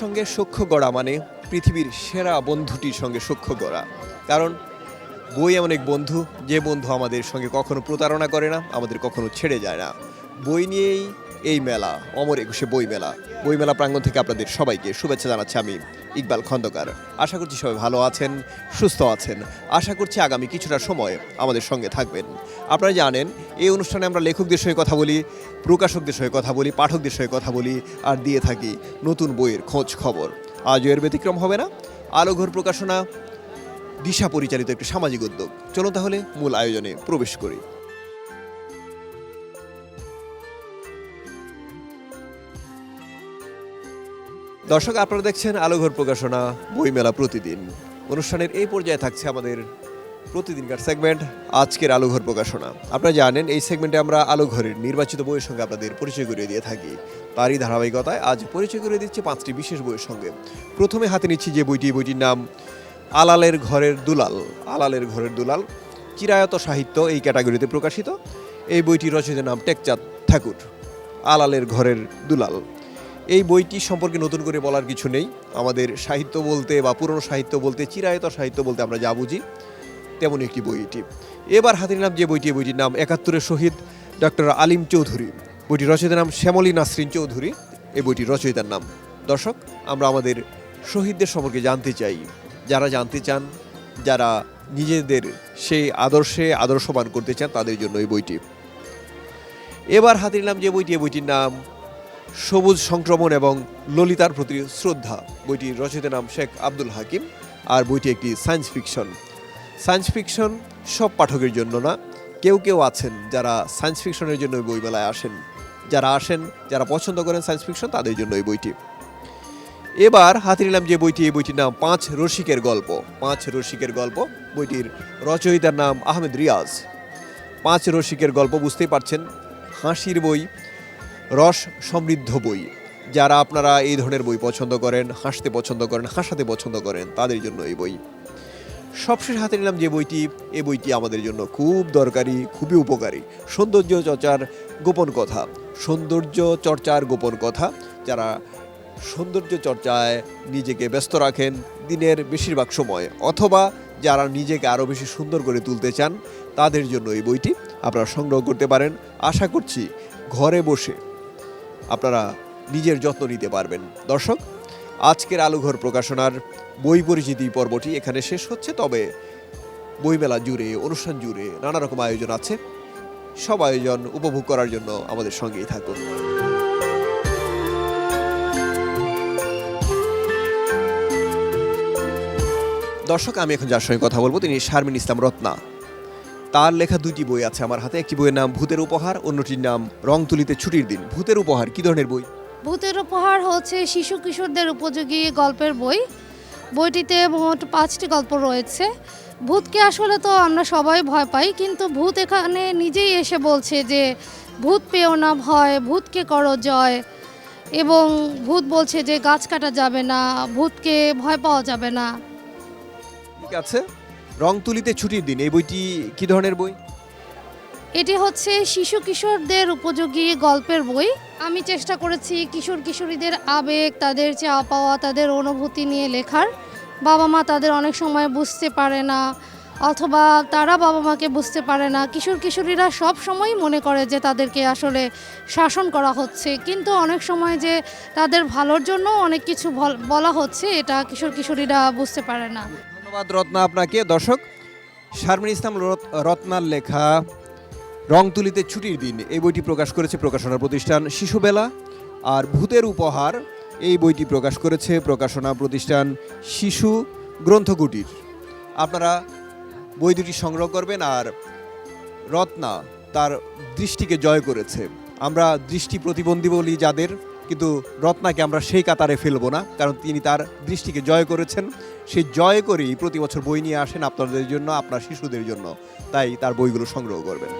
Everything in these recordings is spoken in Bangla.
সঙ্গে সখ্য গড়া মানে পৃথিবীর সেরা বন্ধুটির সঙ্গে সখ্য গড়া। কারণ বই এমন এক বন্ধু, যে বন্ধু আমাদের সঙ্গে কখনো প্রতারণা করে না, আমাদের কখনো ছেড়ে যায় না। বই নিয়েই এই মেলা, অমর একুশে বই মেলা। বই মেলা প্রাঙ্গণ থেকে আপনাদের সবাইকে শুভেচ্ছা জানাচ্ছি আমি ইকবাল খন্দকার। আশা করছি সবাই ভালো আছেন, সুস্থ আছেন। আশা করছি আগামী কিছুটা সময় আমাদের সঙ্গে থাকবেন। আপনারা জানেন, এই অনুষ্ঠানে আমরা লেখকদের সঙ্গে কথা বলি, প্রকাশকদের সঙ্গে কথা বলি, পাঠকদের সঙ্গে কথা বলি, আর দিয়ে থাকি নতুন বইয়ের খোঁজ খবর। আজও এর ব্যতিক্রম হবে না। আলোঘর প্রকাশনা, দিশা পরিচালিত একটি সামাজিক উদ্যোগ। চলুন তাহলে মূল আয়োজনে প্রবেশ করি। দর্শক, আপনারা দেখছেন আলোঘর প্রকাশনা, বইমেলা প্রতিদিন। অনুষ্ঠানের এই পর্যায়ে থাকছে আমাদের প্রতিদিনকার সেগমেন্ট আজকের আলোঘর প্রকাশনা। আপনারা জানেন, এই সেগমেন্টে আমরা আলোঘরের নির্বাচিত বইয়ের সঙ্গে আপনাদের পরিচয় করিয়ে দিয়ে থাকি। তারই ধারাবাহিকতায় আজ পরিচয় করিয়ে দিচ্ছি পাঁচটি বিশেষ বইয়ের সঙ্গে। প্রথমে হাতে নিচ্ছি যে বইটি, বইটির নাম আলালের ঘরের দুলাল। আলালের ঘরের দুলাল, চিরায়ত সাহিত্য এই ক্যাটাগরিতে প্রকাশিত। এই বইটি রচিত নাম টেকচাঁদ ঠাকুর। আলালের ঘরের দুলাল। এই বইটি সম্পর্কে নতুন করে বলার কিছু নেই। আমাদের সাহিত্য বলতে বা পুরনো সাহিত্য বলতে, চিরায়ত সাহিত্য বলতে আমরা যা বুঝি তেমন একটি বই এটি। এবার হাতে নিলাম যে বইটি বইটির নাম একাত্তরের শহীদ ডক্টর আলিম চৌধুরী। বইটির রচয়িতার নাম শ্যামলী নাসরিন চৌধুরী। এই বইটির রচয়িতার নাম। দর্শক, আমরা আমাদের শহীদদের সম্পর্কে জানতে চাই। যারা জানতে চান, যারা নিজেদের সেই আদর্শে আদর্শবান করতে চান, তাদের জন্য এই বইটি। এবার হাতে নিলাম যে বইটি বইটির নাম সবুজ সংক্রমণ এবং ললিতার প্রতি শ্রদ্ধা। বইটির রচয়িতার নাম শেখ আব্দুল হাকিম আর বইটি একটি সায়েন্স ফিকশন। সায়েন্স ফিকশন সব পাঠকের জন্য না, কেউ কেউ আছেন যারা সায়েন্স ফিকশনের জন্য বইমেলায় আসেন। যারা আসেন, যারা পছন্দ করেন সায়েন্স ফিকশন, তাদের জন্য এই বইটি। এবার হাতে নিলাম যে বইটি, এই বইটির নাম পাঁচ রসিকের গল্প। পাঁচ রসিকের গল্প, বইটির রচয়িতার নাম আহমেদ রিয়াজ। পাঁচ রসিকের গল্প বুঝতেই পারছেন, হাসির বই রস সমৃদ্ধ বই। যারা আপনারা এই ধরনের বই পছন্দ করেন, হাসতে পছন্দ করেন, হাসাতে পছন্দ করেন, তাদের জন্য এই বই। সবশেষ হাতে নিলাম যে বইটি এই বইটি আমাদের জন্য খুব দরকারি, খুবই উপকারী। সৌন্দর্য চর্চার গোপন কথা। সৌন্দর্য চর্চার গোপন কথা। যারা সৌন্দর্য চর্চায় নিজেকে ব্যস্ত রাখেন, দিনের বেশিরভাগ সময়, অথবা যারা নিজেকে আরও বেশি সুন্দর করে তুলতে চান, তাদের জন্য এই বইটি আপনারা সংগ্রহ করতে পারেন। আশা করছি, ঘরে বসে আপনারা নিজের যত্ন নিতে পারবেন। দর্শক, আজকের আলুঘর প্রকাশনার বই পরিচিতি পর্বটি এখানে শেষ হচ্ছে, তবে বইমেলা জুড়ে, অনুষ্ঠান জুড়ে নানা রকম আয়োজন আছে। সব আয়োজন উপভোগ করার জন্য আমাদের সঙ্গেই থাকুন। দর্শক, আমি এখন যার সঙ্গে কথা বলব, তিনি শারমিন ইসলাম রত্না। তার লেখা দুইটি বই আছে আমার হাতে। একটি বইয়ের নাম ভূতের উপহার অন্যটির নাম রং তুলিতে ছুটির দিন। ভূতের উপহার কি ধরনের বই? ভূতের উপহার হচ্ছে শিশু কিশোরদের উপযোগী গল্পের বই। বইটিতে মোট পাঁচটি গল্প রয়েছে। ভূতকে আসলে তো আমরা সবাই ভয় পাই কিন্তু ভূত এখানে নিজেই এসে বলছে যে ভূত পেও না ভয় ভূতকে করো জয়। এবং ভূত বলছে যে গাছ কাটা যাবে না ভূতকে ভয় পাওয়া যাবে না। ঠিক আছে। রং তুলিতে ছুটির দিন, এই বইটি কি ধরনের বই? এটি হচ্ছে শিশু কিশোরদের উপযোগী গল্পের বই। আমি চেষ্টা করেছি কিশোর কিশোরীদের আবেগ, তাদের চাওয়া পাওয়া, তাদের অনুভূতি নিয়ে লেখার। বাবা মা তাদের অনেক সময় বুঝতে পারে না, অথবা তারা বাবা মাকে বুঝতে পারে না। কিশোর কিশোরীরা সব সময় মনে করে যে তাদেরকে আসলে শাসন করা হচ্ছে। কিন্তু অনেক সময় যে তাদের ভালোর জন্য অনেক কিছু বলা হচ্ছে, এটা কিশোর কিশোরীরা বুঝতে পারে না। ধন্যবাদ রত্না আপনাকে। দর্শক, শারমিন ইসলাম রত- রত্নার লেখা রং তুলিতে ছুটির দিন, এই বইটি প্রকাশ করেছে প্রকাশনা প্রতিষ্ঠান শিশুবেলা। আর ভূতের উপহার, এই বইটি প্রকাশ করেছে প্রকাশনা প্রতিষ্ঠান শিশু গ্রন্থকুটির। আপনারা বই দুটি সংগ্রহ করবেন আর রত্না তার দৃষ্টিকে জয় করেছে। আমরা দৃষ্টি প্রতিবন্ধী বলি যাদের কিন্তু রত্নাকে আমরা সেই কাতারে ফেলব না, কারণ তিনি তার দৃষ্টিকে জয় করেছেন। সে জয় করেই প্রতি বছর বই নিয়ে আসেন আপনাদের জন্য, আপনার শিশুদের জন্য। তাই তার বইগুলো সংগ্রহ করবেন।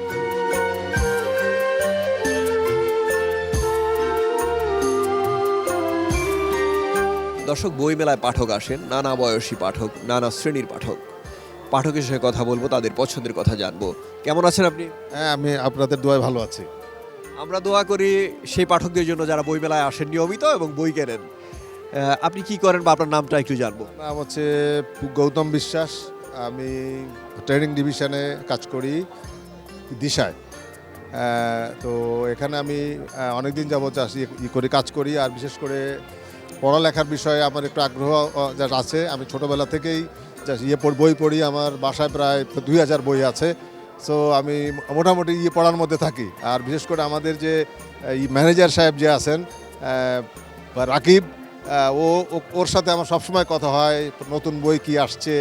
দর্শক বই মেলায় পাঠক আসেন, নানা বয়সী পাঠক, নানা শ্রেণির পাঠক। পাঠকের সঙ্গে কথা বলব, তাদের পছন্দের কথা জানব। কেমন আছেন আপনি? হ্যাঁ আমি আপনাদের দোয়ায় ভালো আছি। আমরা দোয়া করি সেই পাঠকদের জন্য যারা বই মেলায় আসেন নিয়মিত এবং বই কেনেন। আপনি কি করেন বা আপনার নামটা একটু জানব। নাম হচ্ছে গৌতম বিশ্বাস। আমি ট্রেনিং ডিভিশনে কাজ করি দিশায়। তো এখানে আমি অনেক দিন যাবত ই করি কাজ করি। আর বিশেষ করে পড়ালেখার বিষয়ে আমার একটু আগ্রহ আছে। আমি ছোটোবেলা থেকেই ইয়ে বই পড়ি। আমার বাসায় প্রায় দুই হাজার বই আছে। সো আমি মোটামুটি ইয়ে পড়ার মধ্যে থাকি। আর বিশেষ করে আমাদের যে ম্যানেজার সাহেব যে আছেন রাকিব ও ওর সাথে আমার সবসময় কথা হয় নতুন বই কি আসছে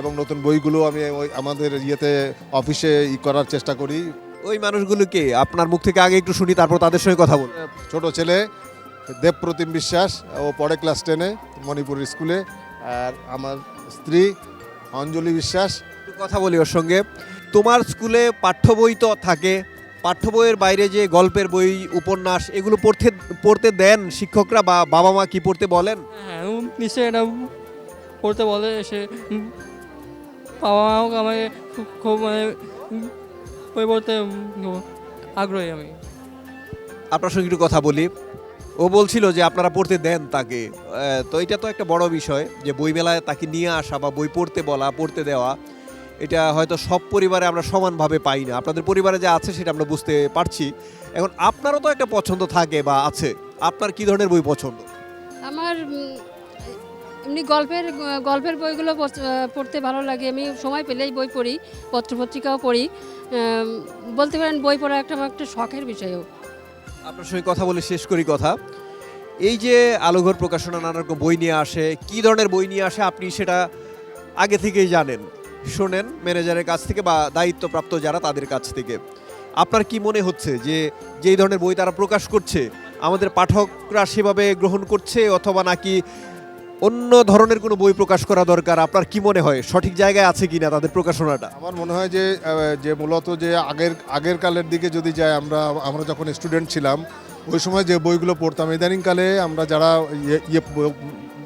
এবং নতুন বইগুলো আমি ওই আমাদের ইয়েতে অফিসে ই করার চেষ্টা করি। ওই মানুষগুলোকে আপনার মুখ থেকে আগে একটু শুনি তারপর তাদের সঙ্গে কথা বলব ছোট ছেলে দেবপ্রতিম বিশ্বাস ও পড়ে ক্লাস টেনে মণিপুর স্কুলে। আর আমার স্ত্রী অঞ্জলি বিশ্বাস। কথা বলি ওর সঙ্গে। তোমার স্কুলে পাঠ্য বই তো থাকে। পাঠ্য বইয়ের বাইরে যে গল্পের বই উপন্যাস এগুলো পড়তে পড়তে দেন শিক্ষকরা বা বাবা মা কি পড়তে বলেন? হ্যাঁ নিশ্চয়ই এটা পড়তে বলে এসে উম, বাবা মাও আমাকে খুব খুব মানে বই পড়তে আগ্রহী আমি। আপনার সঙ্গে একটু কথা বলি। ও বলছিল যে আপনারা পড়তে দেন তাকে। তো এটা তো একটা বড় বিষয় যে বই মেলায় তাকে নিয়ে আসা বা বই পড়তে বলা পড়তে দেওয়া এটা হয়তো সব পরিবারে আমরা সমানভাবে পাই না। আপনাদের পরিবারে যা আছে সেটা আমরা বুঝতে পারছি। এখন আপনারও তো একটা পছন্দ থাকে বা আছে। আপনার কি ধরনের বই পছন্দ? আমার এমনি গল্পের গল্পের বইগুলো পড়তে ভালো লাগে। আমি সময় পেলেই বই পড়ি পত্রপত্রিকাও পড়ি। বলতে পারেন বই পড়া একটা আমার একটা শখের বিষয়ও। আপনার সঙ্গে কথা বলে শেষ করি কথা। এই যে আলোঘর প্রকাশনা নানা রকম বই নিয়ে আসে কি ধরনের বই নিয়ে আসে আপনি সেটা আগে থেকেই জানেন? শোনেন ম্যানেজারের কাছ থেকে বা দায়িত্বপ্রাপ্ত যারা তাদের কাছ থেকে। আপনার কি মনে হচ্ছে যে যেই ধরনের বই তারা প্রকাশ করছে, আমাদের পাঠকরা সেভাবে গ্রহণ করছে অথবা নাকি অন্য ধরনের কোনো বই প্রকাশ করা দরকার? আপনার কি মনে হয়? সঠিক জায়গায় আছে কি না তাদের প্রকাশনাটা? আমার মনে হয় যে যে মূলত যে আগের আগের কালের দিকে যদি যাই, আমরা আমরা যখন স্টুডেন্ট ছিলাম, ওই সময় যে বইগুলো পড়তাম, ইদানিংকালে আমরা যারা ইয়ে ইয়ে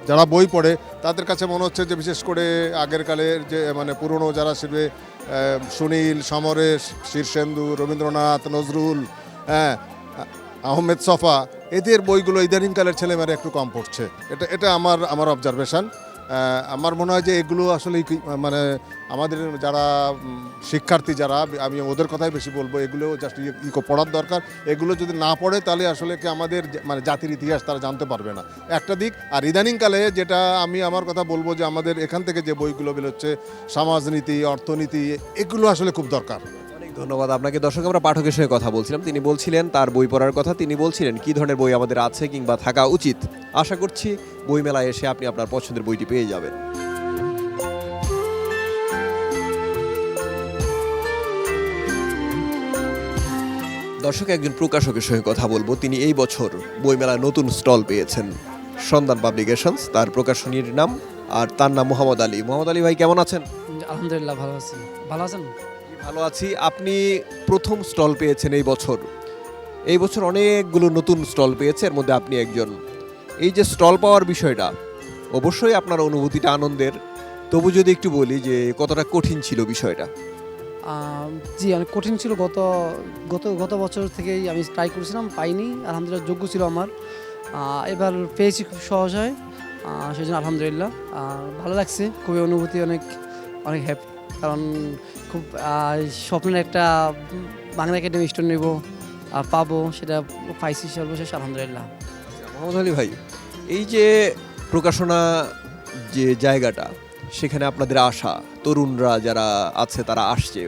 যারা বই পড়ে, তাদের কাছে মনে হচ্ছে যে বিশেষ করে আগের কালের যে মানে পুরনো যারা শিল্পে সুনীল, সমরেশ, শীর্ষেন্দু, রবীন্দ্রনাথ, নজরুল হ্যাঁ আহমেদ সফা, এদের বইগুলো ইদানিংকালের ছেলেমেয়েরা একটু কম পড়ছে। এটা এটা আমার আমার অবজারভেশন আমার মনে হয় যে এগুলো আসলে মানে আমাদের যারা শিক্ষার্থী যারা, আমি ওদের কথাই বেশি বলব, এগুলো জাস্ট ইকো পড়ার দরকার। এগুলো যদি না পড়ে, তাহলে আসলে কি আমাদের মানে জাতির ইতিহাস তারা জানতে পারবে না। একটা দিক, আর ইদানিংকালে যেটা আমি আমার কথা বলব যে আমাদের এখান থেকে যে বইগুলো বেরোচ্ছে, সমাজনীতি, অর্থনীতি, এগুলো আসলে খুব দরকার। ধন্যবাদ আপনাকে। দর্শক, আমরা পাঠকের সঙ্গে কথা বলছিলাম। তিনি বলছিলেন, তার বই পড়ার কথা তিনি বলছিলেন, কি ধরনের বই আমাদের আছে কিংবা থাকা উচিত? আশা করছি বই মেলায় এসে আপনি আপনার পছন্দের বইটি পেয়ে যাবেন। দর্শক, একজন প্রকাশকের সঙ্গে কথা বলব। তিনি এই বছর বইমেলায় নতুন স্টল পেয়েছেন। সন্ধান পাবলিকেশনস, তার প্রকাশনীর নাম আর তার নাম মোহাম্মদ আলী। মোহাম্মদ আলী ভাই, কেমন আছেন? আলহামদুলিল্লাহ, ভালো আছি। ভালো আছেন? ভালো আছি। আপনি প্রথম স্টল পেয়েছেন এই বছর। এই বছর অনেকগুলো নতুন স্টল পেয়েছে, এর মধ্যে আপনি একজন। এই যে স্টল পাওয়ার বিষয়টা, অবশ্যই আপনার অনুভূতিটা আনন্দের। তবু যদি একটু বলি যে কতটা কঠিন ছিল বিষয়টা। জি, অনেক কঠিন ছিল। গত গত গত বছর থেকেই আমি ট্রাই করেছিলাম, পাইনি। আলহামদুলিল্লাহ যোগ্য ছিল আমার। এবার পেয়েছি খুব সহজ হয়। সেই জন্য আলহামদুলিল্লাহ। ভালো লাগছে, খুবই অনুভূতি, অনেক অনেক হ্যাপি কারণ খুব স্বপ্নের একটা বাংলা একাডেমি স্টোর নেব, আর পাবো সেটা পাইছি সর্বশেষ আলহামদুলিল্লাহ। মোহাম্মদ আলী ভাই, এই যে প্রকাশনা যে জায়গাটা, সেখানে আপনাদের আসা তরুণরা যারা আছে তারা আসছে,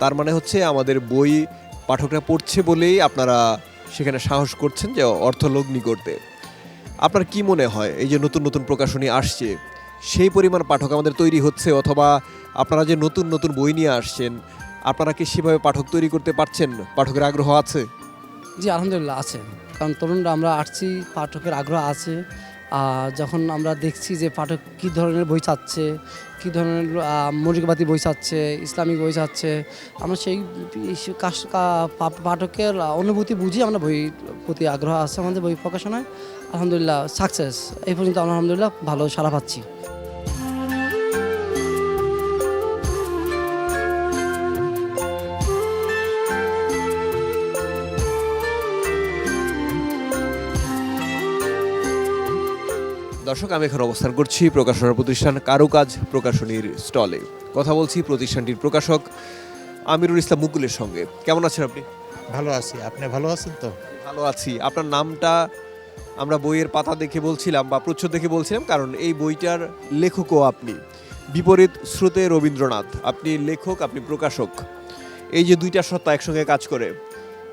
তার মানে হচ্ছে আমাদের বই পাঠকরা পড়ছে বলেই আপনারা সেখানে সাহস করছেন যে অর্থলগ্নি করতে। আপনার কি মনে হয়, এই যে নতুন নতুন প্রকাশনী আসছে সেই পরিমাণ পাঠক আমাদের তৈরি হচ্ছে, অথবা আপনারা যে নতুন নতুন বই নিয়ে আসছেন, আপনারা কি সেভাবে পাঠক তৈরি করতে পারছেন? পাঠকের আগ্রহ আছে? জি, আলহামদুলিল্লাহ আছে। কারণ তরুণরা আমরা আসছি, পাঠকের আগ্রহ আছে। যখন আমরা দেখছি যে পাঠক কী ধরনের বই চাচ্ছে, কী ধরনের মৌলিকবাদী বই চাচ্ছে, ইসলামিক বই চাচ্ছে, আমরা সেই পাঠকের অনুভূতি বুঝি আমরা বই প্রতি আগ্রহ আছে আমাদের বই প্রকাশনায়। আলহামদুলিল্লাহ, সাকসেস। এই পর্যন্ত আমরা আলহামদুলিল্লাহ ভালো সাড়া পাচ্ছি। দর্শক আমি এখন অবস্থান করছি প্রকাশনা প্রতিষ্ঠান কারুকাজ প্রকাশনীর স্টলে। কথা বলছি প্রতিষ্ঠানটির প্রকাশক আমিরুল ইসলাম মুকুলের সঙ্গে। কেমন আছেন আপনি? ভালো আছি। আপনি ভালো আছেন তো? ভালো আছি। আপনার নামটা আমরা বইয়ের পাতা দেখে বলছিলাম বা প্রচ্ছদ দেখে বলছিলাম কারণ এই বইটার লেখকও আপনি। বিপরীত স্রোতে রবীন্দ্রনাথ। আপনি লেখক আপনি প্রকাশক। এই যে দুইটা সত্তা একসঙ্গে কাজ করে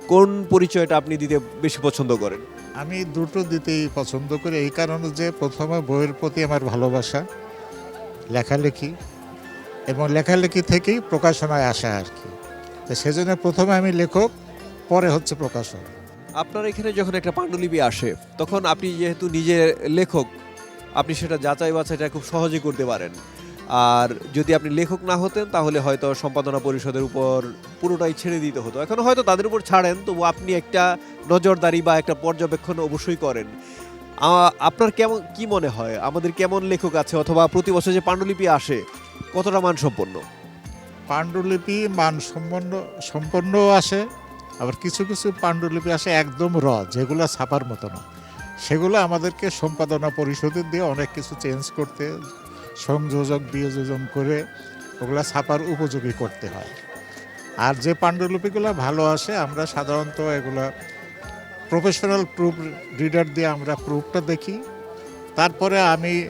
কোন পরিচয়টা আপনি দিতে বেশি পছন্দ করেন? আমি দুটো দিতেই পছন্দ করি। এই কারণে যে প্রথমে বইয়ের প্রতি আমার ভালোবাসা, লেখালেখি এবং লেখালেখি থেকেই প্রকাশনায় আসা আর কি। তো সেজন্য প্রথমে আমি লেখক, পরে হচ্ছে প্রকাশক। আপনার এখানে যখন একটা পাণ্ডুলিপি আসে, তখন আপনি যেহেতু নিজে লেখক, আপনি সেটা যাচাই বাছাইটা খুব সহজে করতে পারেন। আর যদি আপনি লেখক না হতেন, তাহলে হয়তো সম্পাদনা পরিষদের উপর পুরোটাই ছেড়ে দিতে হতো। এখন হয়তো তাদের উপর ছাড়েন, তবু আপনি একটা নজরদারি বা একটা পর্যবেক্ষণ অবশ্যই করেন। আপনার কেমন, কি মনে হয়? আমাদের কেমন লেখক আছে? অথবা প্রতি বছর যে পাণ্ডুলিপি আসে, কতটা মানসম্পন্ন? পাণ্ডুলিপি মানসম্পন্ন, সম্পন্ন আসে, আবার কিছু কিছু পাণ্ডুলিপি আসে একদম র, যেগুলো ছাপার মতো না। সেগুলো আমাদেরকে সম্পাদনা পরিষদের দিয়ে অনেক কিছু চেঞ্জ করতে সংযোজক বিয়োজন করে ওগুলা ছাপার উপযোগী করতে হয়। আর যে পাণ্ডুলিপিগুলো ভালো আসে, আমরা সাধারণত এগুলা প্রফেশনাল প্রুফ রিডার দিয়ে আমরা প্রুফটা দেখি। তারপরে আমি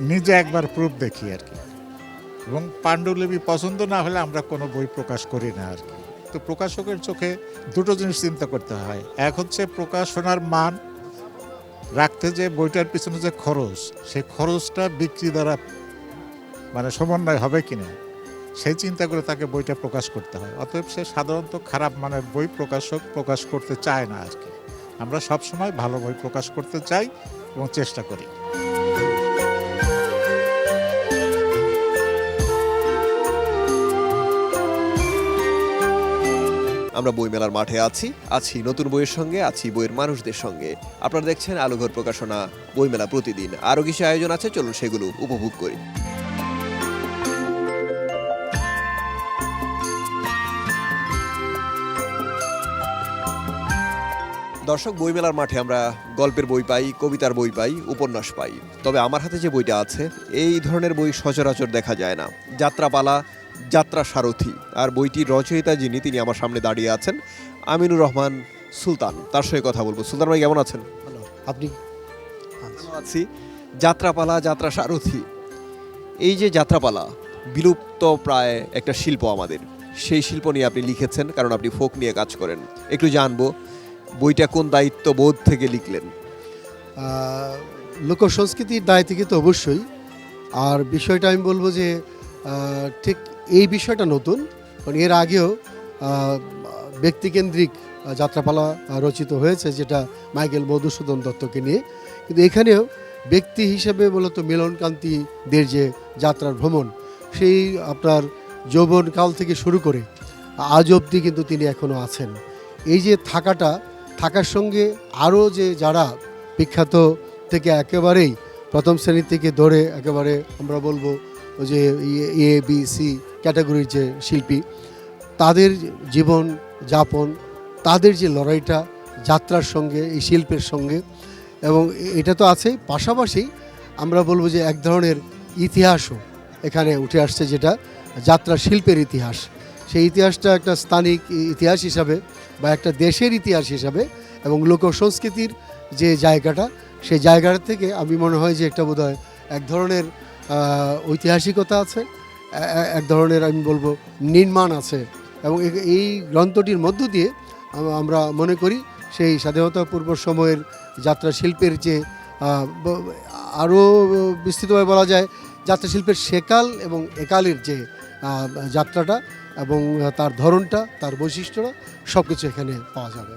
নিজে একবার প্রুফ দেখি আর কি। এবং পাণ্ডুলিপি পছন্দ না হলে আমরা কোনো বই প্রকাশ করি না আর কি। তো প্রকাশকের চোখে দুটো জিনিস চিন্তা করতে হয়। এক হচ্ছে প্রকাশনার মান রাখতে যে বইটার পিছনে যে খরচ, সেই খরচটা বিক্রি দ্বারা মানে সমন্বয় হবে কি না সেই চিন্তা করে তাকে বইটা প্রকাশ করতে হয়। অতএব সে সাধারণত খারাপ মানের বই প্রকাশক প্রকাশ করতে চায় না আজকে আমরা সবসময় ভালো বই প্রকাশ করতে চাই এবং চেষ্টা করি। আমরা বইমেলার মাঠে আছি আছি নতুন বইয়ের সঙ্গে, আছি বইয়ের মানুষদের সঙ্গে। আপনারা দেখছেন আলোঘর প্রকাশনা বইমেলা প্রতিদিন। আরও কিছু আয়োজন আছে, চলুন সেগুলো উপভোগ করি। দর্শক বইমেলার মাঠে আমরা গল্পের বই পাই, কবিতার বই পাই, উপন্যাস পাই। তবে আমার হাতে যে বইটা আছে, এই ধরনের বই সচরাচর দেখা যায় না। যাত্রাপালা যাত্রা সারথি। আর বইটির রচয়িতা যিনি তিনি আমার সামনে দাঁড়িয়ে আছেন আমিনুর রহমান সুলতান। তার সঙ্গে কথা বলব। সুলতান ভাই কেমন আছেন? আপনি? ভালো আছি। যাত্রাপালা যাত্রা সারথি। এই যে যাত্রাপালা বিলুপ্ত প্রায় একটা শিল্প আমাদের। সেই শিল্প নিয়ে আপনি লিখেছেন কারণ আপনি ফোক নিয়ে কাজ করেন। একটু জানব বইটা কোন দায়িত্ববোধ থেকে লিখলেন? লোক সংস্কৃতির দায় থেকে তো অবশ্যই। আর বিষয়টা আমি বলব যে ঠিক এই বিষয়টা নতুন, কারণ এর আগেও ব্যক্তিকেন্দ্রিক যাত্রাপালা রচিত হয়েছে, যেটা মাইকেল মধুসূদন দত্তকে নিয়ে। কিন্তু এখানেও ব্যক্তি হিসেবে মূলত মিলনকান্তিদের যে যাত্রার ভ্রমণ, সেই আপনার যৌবনকাল থেকে শুরু করে আজ অবধি কিন্তু তিনি এখনও আছেন। এই যে থাকাটা, থাকার সঙ্গে আরও যে যারা বিখ্যাত থেকে একেবারেই প্রথম শ্রেণি থেকে ধরে একেবারে আমরা বলব যে এ, বি, সি ক্যাটাগরির যে শিল্পী, তাদের জীবন যাপন, তাদের যে লড়াইটা, যাত্রার সঙ্গে, এই শিল্পের সঙ্গে, এবং এটা তো আছেই। পাশাপাশি আমরা বলব যে এক ধরনের ইতিহাসও এখানে উঠে আসছে, যেটা যাত্রা শিল্পের ইতিহাস। সেই ইতিহাসটা একটা স্থানিক ইতিহাস হিসাবে বা একটা দেশের ইতিহাস হিসাবে এবং লোক সংস্কৃতির যে জায়গাটা, সেই জায়গাটা থেকে আমি মনে হয় যে একটা বোধহয় এক ধরনের ঐতিহাসিকতা আছে। এক ধরনের আমি বলব নির্মাণ আছে এবং এই গ্রন্থটির মধ্য দিয়ে আমরা মনে করি সেই স্বাধীনতা পূর্ব সময়ের যাত্রা শিল্পের যে আরও বিস্তৃতভাবে বলা যায় যাত্রা শিল্পের সেকাল এবং একালের যে যাত্রাটা এবং তার ধরনটা, তার বৈশিষ্ট্যটা সব কিছু এখানে পাওয়া যাবে।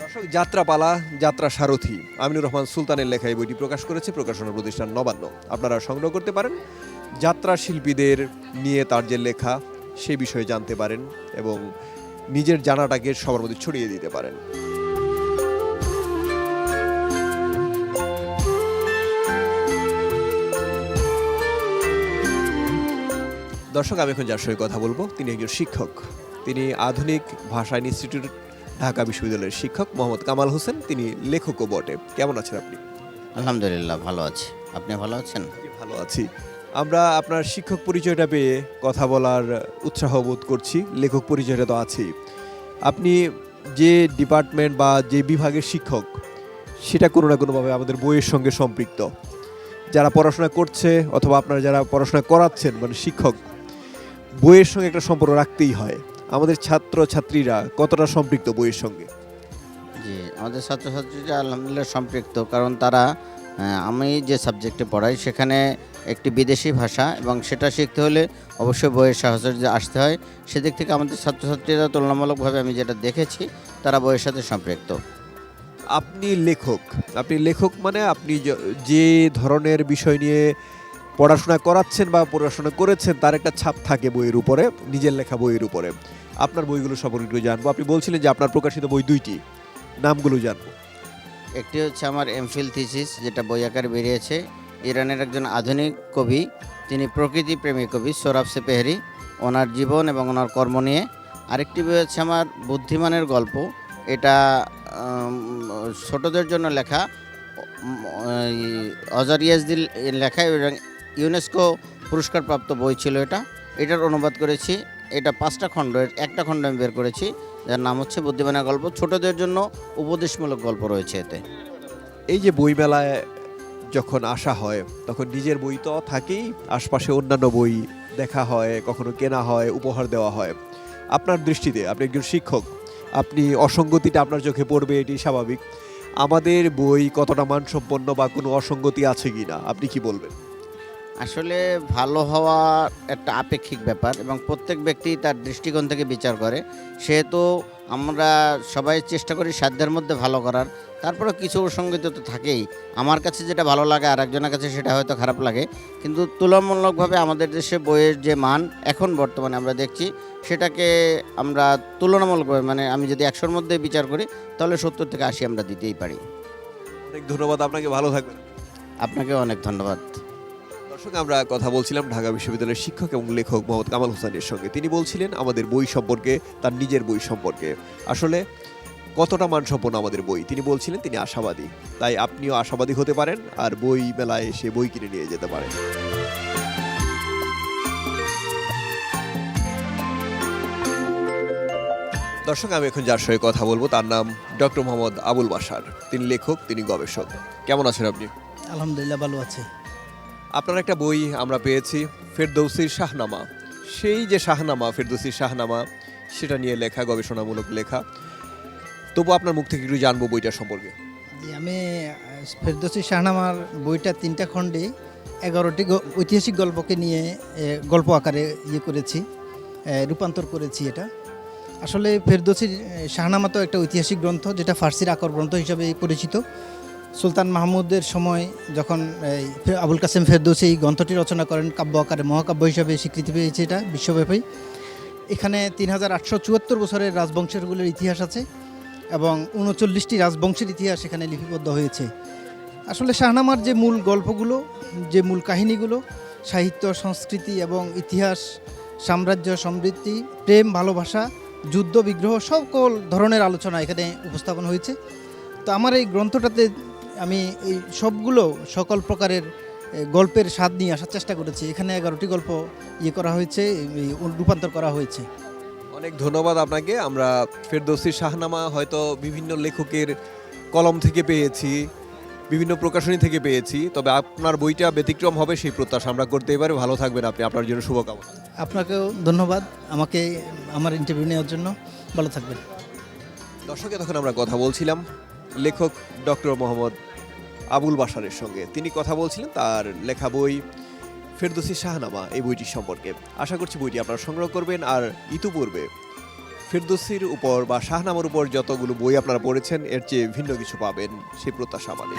দর্শক, যাত্রাপালা, যাত্রা সারথি। আমিনুর রহমান সুলতানের লেখা এই বইটি প্রকাশ করেছে প্রকাশনা প্রতিষ্ঠান নবান্ন। আপনারা সংগ্রহ করতে পারেন। যাত্রা শিল্পীদের নিয়ে তার যে লেখা সে বিষয়ে জানতে পারেন এবং নিজের জানাটাকে সবার মধ্যে ছড়িয়ে দিতে পারেন। দর্শক আমি এখন যার সঙ্গে কথা বলব তিনি একজন শিক্ষক। তিনি আধুনিক ভাষা ইনস্টিটিউট ঢাকা বিশ্ববিদ্যালয়ের শিক্ষক মোহাম্মদ কামাল হোসেন। তিনি লেখকও বটে। কেমন আছেন আপনি? আলহামদুলিল্লাহ ভালো আছি। আপনি ভালো আছেন? ভালো আছি। আমরা আপনার শিক্ষক পরিচয়টা পেয়ে কথা বলার উৎসাহ বোধ করছি। লেখক পরিচয়টা তো আছেই। আপনি যে ডিপার্টমেন্ট বা যে বিভাগের শিক্ষক, সেটা কোনো না কোনোভাবে আমাদের বইয়ের সঙ্গে সম্পৃক্ত। যারা পড়াশোনা করছে অথবা আপনারা যারা পড়াশোনা করাচ্ছেন মানে শিক্ষক, বইয়ের সঙ্গে একটা সম্পর্ক রাখতেই হয়। আমাদের ছাত্র, ছাত্রীরা কতটা সম্পৃক্ত বইয়ের সঙ্গে? জি, আমাদের ছাত্রছাত্রীরা আলহামদুলিল্লাহ সম্পৃক্ত, কারণ তারা আমি যে সাবজেক্টে পড়াই সেখানে একটি বিদেশি ভাষা এবং সেটা শিখতে হলে অবশ্যই বইয়ের সাহায্যে আসতে হয়, সেদিক থেকে আমাদের ছাত্রছাত্রীরা তুলনামূলকভাবে আমি যেটা দেখেছি, তারা বইয়ের সাথে সম্পৃক্ত। আপনি লেখক। আপনি লেখক মানে আপনি যে ধরনের বিষয় নিয়ে পড়াশোনা করাচ্ছেন বা পড়াশোনা করেছেন, তার একটা ছাপ থাকে বইয়ের উপরে, নিজের লেখা বইয়ের উপরে। আপনার বইগুলো সম্পর্কে জানব। আপনি বলছিলেন যে আপনার প্রকাশিত বই দুইটি, নামগুলো জানব। একটি হচ্ছে আমার এমফিল থিসিস যেটা বই আকারে বেরিয়েছে। ইরানের একজন আধুনিক কবি, তিনি প্রকৃতি প্রেমী কবি সোরাব সেপেহরি। ওনার জীবন এবং ওনার কর্ম নিয়ে আরেকটি বই হচ্ছে আমার বুদ্ধিমানের গল্প। এটা ছোটদের জন্য লেখা অজার ইয়াজদির লেখা এবং ইউনেস্কো পুরস্কারপ্রাপ্ত বই ছিল এটা। এটার অনুবাদ করেছি। এটা পাঁচটা খণ্ড, একটা খণ্ড আমি বের করেছি। যার নাম হচ্ছে বুদ্ধিমানের গল্প। ছোটদের জন্য উপদেশমূলক গল্প রয়েছে এতে। এই যে বইমেলায় যখন আসা হয়, তখন নিজের বই তো থাকেই, আশপাশে অন্যান্য বই দেখা হয়, কখনো কেনা হয়, উপহার দেওয়া হয়। আপনার দৃষ্টিতে, আপনি একজন শিক্ষক, আপনি অসঙ্গতিটা আপনার চোখে পড়বে, এটি স্বাভাবিক। আমাদের বই কতটা মানসম্পন্ন বা কোনো অসঙ্গতি আছে কি না আপনি কি বলবেন? আসলে ভালো হওয়া একটা আপেক্ষিক ব্যাপার এবং প্রত্যেক ব্যক্তি তার দৃষ্টিকোণ থেকে বিচার করে। সেহেতু আমরা সবাই চেষ্টা করি সাধ্যের মধ্যে ভালো করার। তারপরে কিছু অসঙ্গতি তো থাকেই। আমার কাছে যেটা ভালো লাগে আর একজনের কাছে সেটা হয়তো খারাপ লাগে। কিন্তু তুলনামূলকভাবে আমাদের দেশে বইয়ের যে মান এখন বর্তমানে আমরা দেখছি সেটাকে আমরা তুলনামূলকভাবে মানে আমি যদি একশোর মধ্যে বিচার করি তাহলে সত্তর থেকে আশি আমরা দিতেই পারি। অনেক ধন্যবাদ আপনাকে ভালো থাকবেন। আপনাকে অনেক ধন্যবাদ। দর্শক আমরা কথা বলছিলাম ঢাকা বিশ্ববিদ্যালয়ের শিক্ষক এবং লেখক মোহাম্মদ কামাল হোসেনের সঙ্গে। তিনি বলছিলেন, আমাদের বই সম্পর্কে, তার নিজের বই সম্পর্কে। আসলে কতটা মানসম্পন্ন আমাদের বই? তিনি বলছিলেন, তিনি আশাবাদী। তাই আপনিও আশাবাদী হতে পারেন আর বই মেলায় এসে বই কিনে নিয়ে যেতে পারেন। দর্শক, আমি এখন যার সঙ্গে কথা বলব, তার নাম ডক্টর মোহাম্মদ আবুল বাসার তিনি লেখক, তিনি গবেষক। কেমন আছেন আপনি? আলহামদুলিল্লাহ, ভালো আছে। আপনার একটা বই আমরা পেয়েছি ফেরদৌসির শাহনামা। সেই যে শাহনামা ফেরদৌসির শাহনামা সেটা নিয়ে লেখা গবেষণামূলক লেখা। তবু আপনার মুখ থেকে একটু জানব বইটার সম্পর্কে। জি, আমি ফেরদৌসি শাহনামার বইটা তিনটা খণ্ডে এগারোটি ঐতিহাসিক গল্পকে নিয়ে গল্প আকারে ইয়ে করেছি রূপান্তর করেছি এটা। আসলে ফেরদৌসির শাহনামা তো একটা ঐতিহাসিক গ্রন্থ যেটা ফার্সির আকর গ্রন্থ হিসাবে পরিচিত। সুলতান মাহমুদের সময় যখন আবুল কাসেম ফেরদৌসি এই গ্রন্থটি রচনা করেন, কাব্য আকারে মহাকাব্য হিসাবে স্বীকৃতি পেয়েছে এটা, বিশ্বব্যাপী। এখানে তিন হাজার আটশো চুয়াত্তর বছরের রাজবংশেরগুলোর ইতিহাস আছে এবং উনচল্লিশটি রাজবংশের ইতিহাস এখানে লিপিবদ্ধ হয়েছে। আসলে শাহনামার যে মূল গল্পগুলো, যে মূল কাহিনীগুলো, সাহিত্য, সংস্কৃতি এবং ইতিহাস, সাম্রাজ্য, সমৃদ্ধি, প্রেম, ভালোবাসা, যুদ্ধ, বিগ্রহ, সকল ধরনের আলোচনা এখানে উপস্থাপন হয়েছে। তো আমার এই গ্রন্থটাতে আমি এই সবগুলো সকল প্রকারের গল্পের স্বাদ নিয়ে আসার চেষ্টা করেছি। এখানে এগারোটি গল্প ইয়ে করা হয়েছে রূপান্তর করা হয়েছে। অনেক ধন্যবাদ আপনাকে। আমরা ফেরদৌসির শাহনামা হয়তো বিভিন্ন লেখকের কলম থেকে পেয়েছি বিভিন্ন প্রকাশনী থেকে পেয়েছি তবে আপনার বইটা ব্যতিক্রম হবে সেই প্রত্যাশা আমরা করতে এবারে। ভালো থাকবেন আপনি। আপনার জন্য শুভকামনা। আপনাকেও ধন্যবাদ আমাকে আমার ইন্টারভিউ নেওয়ার জন্য। ভালো থাকবেন। দর্শকে তখন আমরা কথা বলছিলাম। লেখক ডক্টর মোহাম্মদ আবুল বাসারের সঙ্গে। তিনি কথা বলছিলেন, তার লেখা বই ফেরদোসি শাহনামা, এই বইটি সম্পর্কে। আশা করছি বইটি আপনারা সংগ্রহ করবেন, আর ইতিপূর্বে ফেরদোসির উপর বা শাহনামার উপর যতগুলো বই আপনারা পড়েছেন, এর চেয়ে ভিন্ন কিছু পাবেন সেই প্রত্যাশা আমাদের।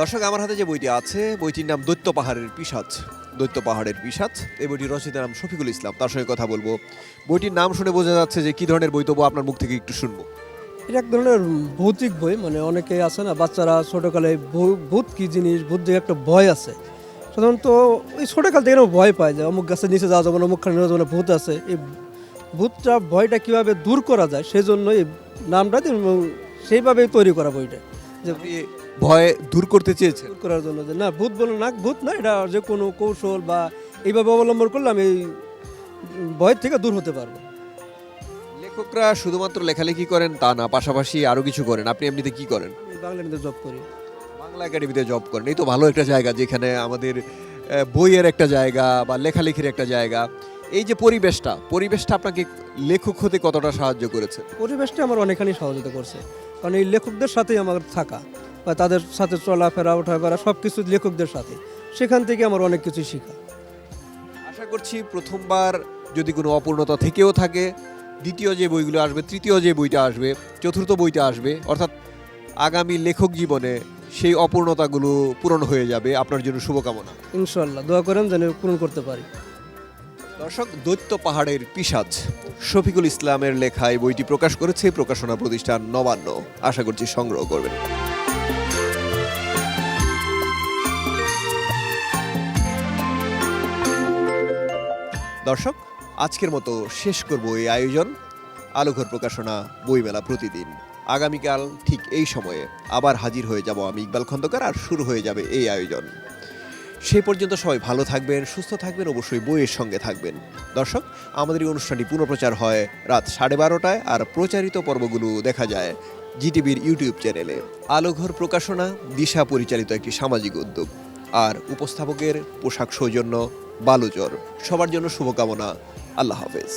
দর্শক আমার হাতে যে বইটি আছে বইটির নাম দৈত্য পাহাড়ের পিসাচ দৈত্য পাহাড়ের পিসাচ এই বইটির রচয়িতার নাম শফিকুল ইসলাম। তার সঙ্গে কথা বলব। বইটির নাম শুনে বোঝা যাচ্ছে যে কি ধরনের বই তবু আপনার মুখ থেকে একটু শুনব। এটা এক ধরনের ভৌতিক বই মানে অনেকে আছে না বাচ্চারা ছোটোকালে ভূত কি জিনিস ভূত যে একটা ভয় আছে। সাধারণত ওই ছোটোকাল থেকে ভয় পায় যে অমুক গাছের নিচে যাওয়া যাবে না অমুকখানে যাবে ভূত আছে। এই ভূতটা ভয়টা কীভাবে দূর করা যায় সেই জন্য এই নামটা সেইভাবেই তৈরি করা বইটা। যে ভয় দূর করতে চেয়েছেন? দূর করার জন্য যে না ভূত বলো না ভূত না এটা যে কোনো কৌশল বা এইভাবে অবলম্বন করলে আমি এই ভয় থেকে দূর হতে পারব। লেখকরা শুধুমাত্র লেখালেখি করেন তা না পাশাপাশি আরও কিছু করেন। আপনি এমনিতে কি করেন? আমি বাংলা নিতে জব করি। বাংলা একাডেমিতে জব করেন। এই তো ভালো একটা জায়গা যেখানে আমাদের বইয়ের একটা জায়গা বা লেখালেখির একটা জায়গা। এই যে পরিবেশটা পরিবেশটা আপনাকে লেখক হতে কতটা সাহায্য করেছে? পরিবেশটা আমার অনেকখানি সহযোগিতা করছে। কারণ এই লেখকদের সাথেই আমার থাকা। বা তাদের সাথে চলাফেরা ওঠা করা সব কিছু লেখকদের সাথে। সেখান থেকে আমার অনেক কিছু শেখা। আশা করছি প্রথমবার যদি কোনো অপূর্ণতা থেকেও থাকে দ্বিতীয় যে বইগুলো আসবে তৃতীয় যে বইটা আসবে চতুর্থ বইটা আসবে অর্থাৎ আগামী লেখক জীবনে সেই অপূর্ণতাগুলো পূরণ হয়ে যাবে। আপনার জন্য শুভকামনা। ইনশাল্লাহ দোয়া করেন যেন পূরণ করতে পারি। দর্শক দৈত্য পাহাড়ের পিসাজ। শফিকুল ইসলামের লেখায় বইটি প্রকাশ করেছে প্রকাশনা প্রতিষ্ঠান নবান্ন। আশা করছি সংগ্রহ করবেন। দর্শক, আজকের মতো শেষ করব এই আয়োজন। আলোঘর প্রকাশনা, বইমেলা প্রতিদিন। আগামীকাল ঠিক এই সময়ে আবার হাজির হয়ে যাব আমি ইকবাল খন্দকার আর শুরু হয়ে যাবে এই আয়োজন। সেই পর্যন্ত সবাই ভালো থাকবেন, সুস্থ থাকবেন, অবশ্যই বইয়ের সঙ্গে থাকবেন। দর্শক, আমাদের এই অনুষ্ঠানটি পুনঃপ্রচার হয় রাত সাড়ে বারোটায় আর প্রচারিত পর্বগুলো দেখা যায় জিটিভির ইউটিউব চ্যানেলে। আলোঘর প্রকাশনা, দিশা পরিচালিত একটি সামাজিক উদ্যোগ। আর উপস্থাপকের পোশাক সৌজন্য বালুচর। সবার জন্য শুভকামনা। আল্লাহ হাফেজ।